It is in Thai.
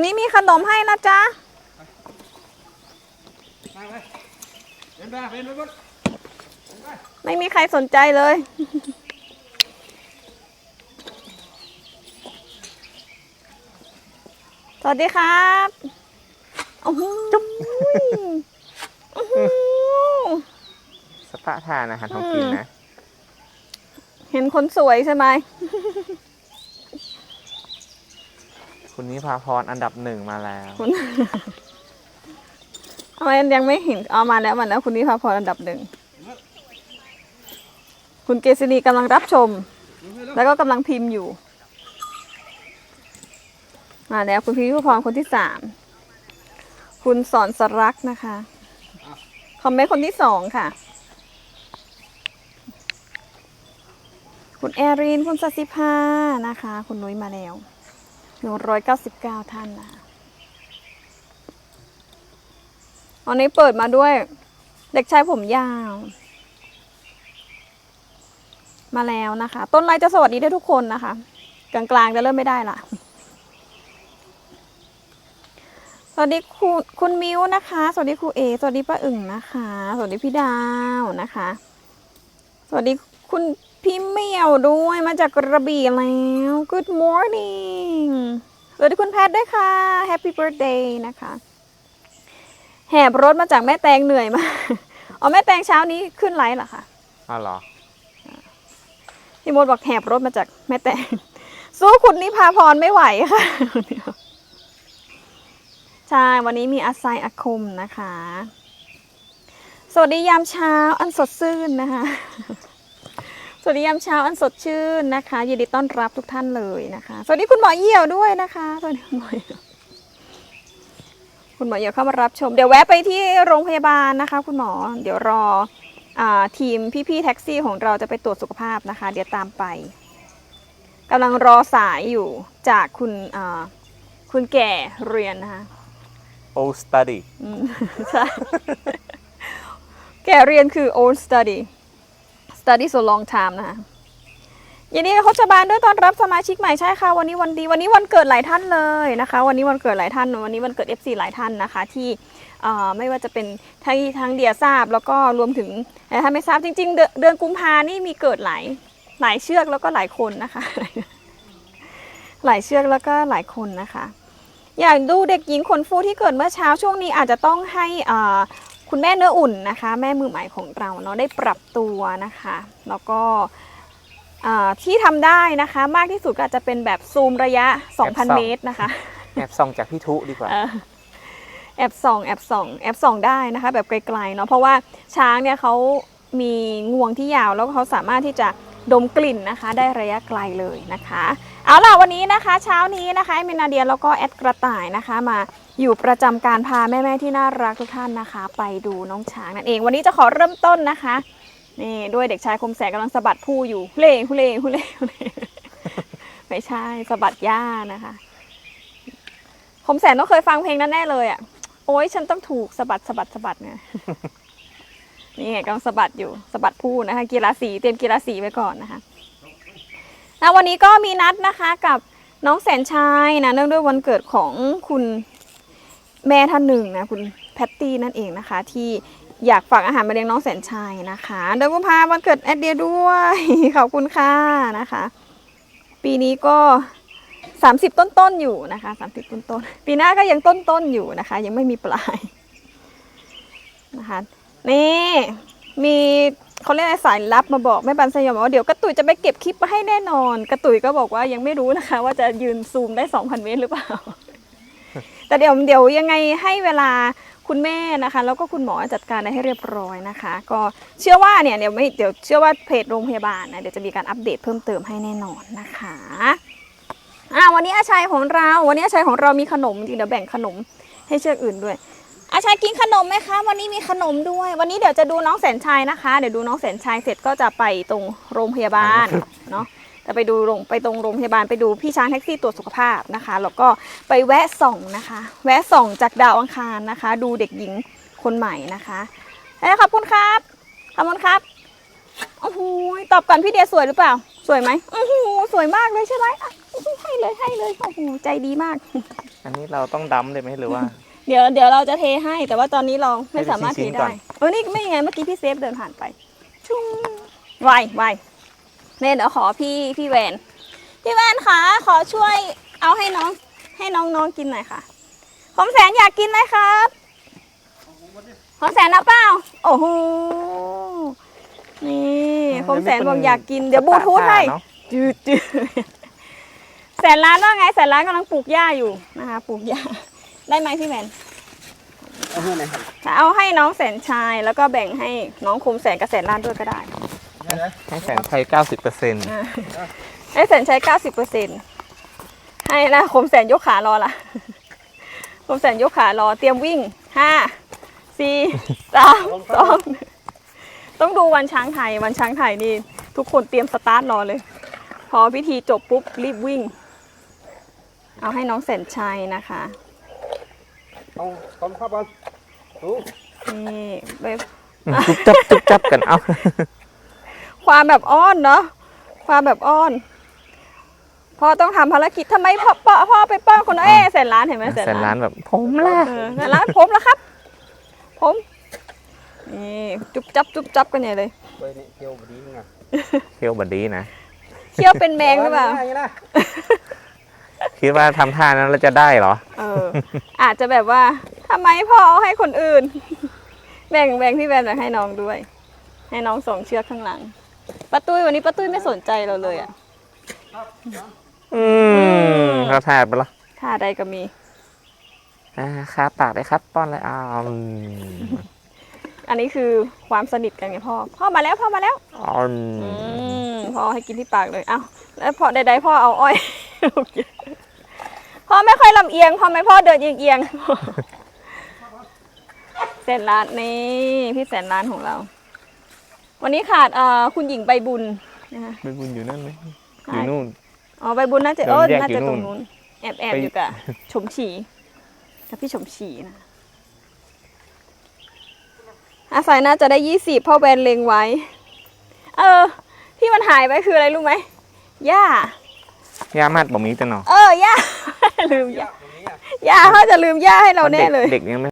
วันนี้มีขนมให้นะจ๊ะมาไปเป็นไปเป็นไปบดไม่มีใครสนใจเลย สวัสดีครับโอ้โหโอ้โหสปะทานอาหารท้องกินนะ เห็นคนสวยใช่ไหม คุณนิพาพรอันดับหนึ่งมาแล้ว คุณทำไมยังไม่เห็นเอามาแล้วมาแล้วคุณนิพาพรอันดับหนึ่ง คุณเกษรีกำลังรับชม แล้วก็กำลังพิมพ์อยู่ มาแล้วคุณพิมพ์พรคนที่สาม คุณสอนสรักษ์นะคะ คอมเมนต์คนที่สองค่ะ คุณแอรีนคุณสสิภานะคะ คุณนุ้ยมาแล้ว หนึ่งร้อยเก้าสิบเก้าท่านนะคะวันนี้เปิดมาด้วย เด็กชายผมยาว มาแล้วนะคะ ต้นไลจะสวัสดีได้ทุกคนนะคะ กลางๆจะเริ่มไม่ได้ละสวัสดีคุณคุณมิวนะคะ สวัสดีครูเอ สวัสดีป้าอึ่งนะคะ สวัสดีพี่ดาวนะคะ สวัสดี คุณพี่เหมียวด้วยมาจากกระบี่แล้ว Good morning สวัสดีคุณแพทย์ด้วยค่ะ Happy birthday นะคะ แหบรถมาจากแม่แตงเหนื่อยมากอ๋อแม่แตงเช้านี้ขึ้นไลฟ์เหรอคะอ้าวเหรอพี่มดบอกแหบรถมาจากแม่แตงสู้คุณนิพาพรไม่ไหวค่ะใช่วันนี้มีอาไซอาคมนะคะ สวัสดียามเช้าอันสดชื่นนะคะส วัสดียามเช้าอันสดชื่นนะคะยินดีต้อนรับทุกท่านเลยนะคะสวัสดีคุณหมอเยี่ยวด้วยนะคะสวัสดีคุณหมอเยี่ยวคุณหมอเยี่ยวเข้ามารับชม เดี๋ยวแวะไปที่โรงพยาบาลนะคะ คุณหมอเดี๋ยวรออาทีมพี่ๆแท็กซี่ของเราจะไปตรวจสุขภาพนะคะ เดี๋ยวตามไปกำลังรอสายอยู่จากคุณอ่าคุณแก่เรียนนะคะ old study อืมใช่แก่เรียนคือ old study study so long time นะคะยินดีกับโคชบาลด้วยตอนรับสมาชิกใหม่ใช่ค่ะ วันนี้วันดีวันนี้วันเกิดหลายท่านเลยนะคะ วันนี้วันเกิดหลายท่าน วันนี้วันเกิด FC หลายท่านนะคะ ที่ไม่ว่าจะเป็นทั้งทั้งเดียทราบแล้วก็รวมถึงแต่ถ้าไม่ทราบจริง ๆ เดือนกุมภานี่มีเกิดหลายหลายเชือกแล้วก็หลายคนนะคะ หลายเชือกแล้วก็หลายคนนะคะ อยากดูเด็กหญิงขนฟูที่เกิดเมื่อเช้าช่วงนี้อาจจะต้องให้อ่า คุณแม่เนื้ออุ่นนะคะ แม่มือใหม่ของเราเนาะได้ปรับตัวนะคะ แล้วก็อ่าที่ทำได้นะคะ มากที่สุดก็อาจจะเป็นแบบซูมระยะ 2,000 เมตรนะคะ แอบส่องจากพี่ทุดีกว่าเออแอบส่องแอบส่องแอบส่องได้นะคะ แบบไกลๆเนาะเพราะว่าช้างเนี่ยเขามีงวงที่ยาวแล้วก็เขาสามารถที่จะดมกลิ่นนะคะ ได้ระยะไกลเลยนะคะ เอาล่ะวันนี้นะคะ เช้านี้นะคะเมนาเดียแล้วก็แอดกระต่ายนะคะ มาอยู่ประจำการพาแม่ๆที่น่ารักทุกท่านนะคะ ไปดูน้องช้างนั่นเองวันนี้จะขอเริ่มต้นนะคะนี่ด้วยเด็กชายคมแสงกำลังสะบัดผู้อยู่ฮุเล่ฮุเล่ฮุเล่ฮุเล่ไม่ใช่สะบัดหญ้านะคะ คมแสนต้องเคยฟังเพลงนั้นแน่เลยอะโอ๊ยฉันต้องถูกสะบัดสะบัดสะบัดเนี่ยนี่ไงกำลังสะบัดอยู่สะบัดผู้นะคะ กีฬาสีเตรียมกีฬาสีไว้ก่อนนะคะ นะวันนี้ก็มีนัดนะคะกับน้องแสนชายนะเนื่องด้วยวันเกิดของคุณแม่ท่านหนึ่งนะคุณแพตตี้นั่นเองนะคะ ที่อยากฝากอาหารมาเลี้ยงน้องแสนชายนะคะเดือนกุมภาวันเกิดแอดเดียด้วย ขอบคุณค่ะนะคะ ปีนี้ก็ 30 ต้นต้นๆอยู่นะคะ30ต้นต้นๆปีหน้าก็ยังต้นต้นๆอยู่นะคะ ยังไม่มีปลายนะคะนี่มี เขาเรียกสายลับมาบอกแม่บันสยามว่าเดี๋ยวกระตุยจะไปเก็บคลิปมาให้แน่นอน กระตุยก็บอกว่ายังไม่รู้นะคะ ว่าจะยืนซูมได้2,000เมตรหรือเปล่า แต่เดี๋ยวเดี๋ยวยังไงให้เวลาคุณแม่นะคะ แล้วก็คุณหมอจัดการให้เรียบร้อยนะคะ ก็เชื่อว่าเนี่ยเดี๋ยวไม่เดี๋ยวเชื่อว่าเพจโรงพยาบาลนะเดี๋ยวจะมีการอัปเดตเพิ่มเติมให้แน่นอนนะคะอ่าวันนี้อาชัยของเรา วันนี้อาชัยของเรามีขนมจริงเดี๋ยวแบ่งขนมให้เชือกอื่นด้วย อาชัยกินขนมไหมคะ วันนี้มีขนมด้วย วันนี้เดี๋ยวจะดูน้องแสนชัยนะคะ เดี๋ยวดูน้องแสนชัยเสร็จก็จะไปตรงโรงพยาบาลเนาะจะไปดูโรงไปตรงโรงพยาบาลไปดูพี่ช้างแท็กซี่ตรวจสุขภาพนะคะ แล้วก็ไปแวะส่องนะคะ แวะส่องจากดาวอังคารนะคะ ดูเด็กหญิงคนใหม่นะคะแล้วขอบคุณครับขอบคุณครับโอ้โหตอบก่อนพี่เดียสวยหรือเปล่า สวยไหมโอ้โหสวยมากเลยใช่ไหมอะให้เลยให้เลยโอ้โหใจดีมาก อันนี้เราต้องดั้มเลยไหมหรือว่า เดี๋ยวเดี๋ยวเราจะเทให้ แต่ว่าตอนนี้เราไม่ให้เป็นสามารถชิ้เทนๆก่ได้อนเออนี่ไม่ยังไงเมื่อกี้พี่เซฟเดินผ่านไป ชุ่งไวไวเนี่ยเดี๋ยวขอพี่พี่แวน พี่แวนคะขอช่วยเอาให้น้องให้น้องน้องกินหน่อยค่ะผมแสนอยากกินไหมครับผมแสนเอาเปล่า โอ้โหนี่ผมแสนบอกอยากกินเดี๋ยวบลูทูธให้เนอะจืดจืดแสนล้านว่าไงแสนล้านกำลังปลูกหญ้าอยู่นะคะปลูกหญ้าได้ไหมพี่แมน เอาให้ไหนจะเอาให้น้องแสนชายแล้วก็แบ่งให้น้องคมแสนกับแสนล้านด้วยก็ได้ได้เลยให้แสนไทยเก้าสิบเปอร์เซ็นต์อ่าให้แสนชายเก้าสิบเปอร์เซ็นให้นะคมแสนยกขารอละคมแสนยกขารอเตรียมวิ่งห้าสี่สามสองต้องดูวันช้างไทยวันช้างไทยนี่ทุกคนเตรียมสตาร์ทรอเลย พอพิธีจบปุ๊บรีบวิ่ง เอาให้น้องแสนชัยนะคะ เอาต้มข้าวบอลดูนี่แบบจุ๊บจับจุ๊บจับกันเอา ความแบบอ้อนเนาะความแบบอ้อนพ่อต้องทำภารกิจทำไมพ่อพ่อพ่อไปป้อนคนนั้นเอ๊ะแสนล้านเห็นไหมแสนล้านแบบผมล่ะเออแสนล้านผมแล้วครับ ผมนี่จุ๊บจับจุ๊บจับกันใหญ่เลยไปนี่เที่ยวบดีไงเคี้ยวบดดีนะเคี้ยวเป็นแมงหรือเปล่าย่งนี้นะ คิดว่าทำท่านั้นเราจะได้เหรอ เออ อาจจะแบบว่าทำไมพ่อเอาให้คนอื่น แบ่งแบ่งพี่แบมแบ่งให้น้องด้วย ให้น้องส่งเชือกข้างหลังป้าตุ้ยวันนี้ป้าตุ้ยไม่สนใจเราเลยอะอืมเขาทานไปละท่าใดก็มี อ่าคาปากเลยครับป้อนเลยอ้าวอืมอันนี้คือความสนิทกันไงพ่อ พ่อมาแล้วพ่อมาแล้ว อ้าวอืมพ่อให้กินที่ปากเลย เอ้าแล้วพอใดๆพ่อเอาอ้อยลูกกิน พ่อไม่ค่อยลำเอียงพ่อไม่พ่อเดินเอียงๆเสร็จร้านนี่พี่แสนร้านของเรา วันนี้ขาดเอ่อคุณหญิงใบบุญนะคะไปบุญอยู่นั่นไหมอใช่ยู่นู่น อ๋อใบบุญน่าจะเดินเออแยกน่าอยู่จะตรงนู่นนู้นแอบแอบไปอยู่กับชมฉีกับพี่ชมฉีนะอาศัยน่าจะได้ยี่สิบพ่อแบนเล็งไว้ เออ ที่มันหายไปคืออะไรรู้ไหมหญ้าย่ามัดบ่มีแต่หนอเออย่า ลืมย่าย่าเขาจะลืมย่าให้เราแน่เลย เด็กๆยังไม่